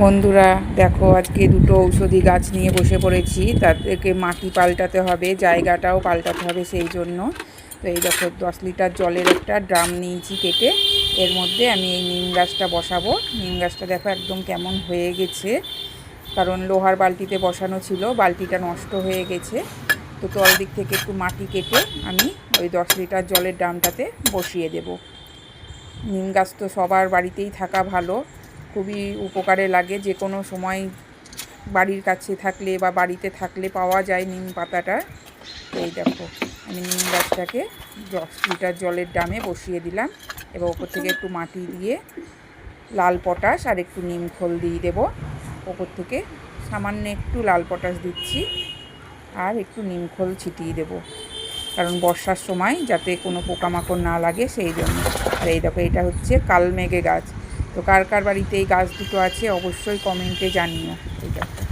বন্ধুরা, দেখো আজকে দুটো ঔষধি গাছ নিয়ে বসে পড়েছি। তাদেরকে মাটি পাল্টাতে হবে, জায়গাটাও পাল্টাতে হবে সেই জন্য। তো এই দেখো, দশ লিটার জলের একটা ড্রাম নিয়েছি কেটে। এর মধ্যে আমি এই নিম গাছটা বসাবো। নিম গাছটা দেখো একদম কেমন হয়ে গেছে। কারণ লোহার বালতিতে বসানো ছিল, বালতিটা নষ্ট হয়ে গেছে। তো তল দিক থেকে একটু মাটি কেটে আমি ওই দশ লিটার জলের ড্রামটাতে বসিয়ে দেবো। নিম গাছ তো সবার বাড়িতেই থাকা ভালো। খুবই উপকারে লাগে। যে কোনো সময় বাড়ির কাছে থাকলে বা বাড়িতে থাকলে পাওয়া যায় নিম পাতাটা। এই দেখো, আমি নিম গাছটাকে দশ লিটার জলের ড্রামে বসিয়ে দিলাম। এবার ওপর থেকে একটু মাটি দিয়ে লাল পটাশ আর একটু নিম খোল দিয়ে দেবো। ওপর থেকে সামান্য একটু লাল পটাশ দিচ্ছি আর একটু নিম খোল ছিটিয়ে দেবো। কারণ বর্ষার সময় যাতে কোনো পোকামাকড় না লাগে সেই জন্য। আর এই দেখো, এটা হচ্ছে কালমেঘে গাছ। তো কার কার বাড়িতে এই গাছ দুটো আছে অবশ্যই কমেন্টে জানিও। এই দেখো।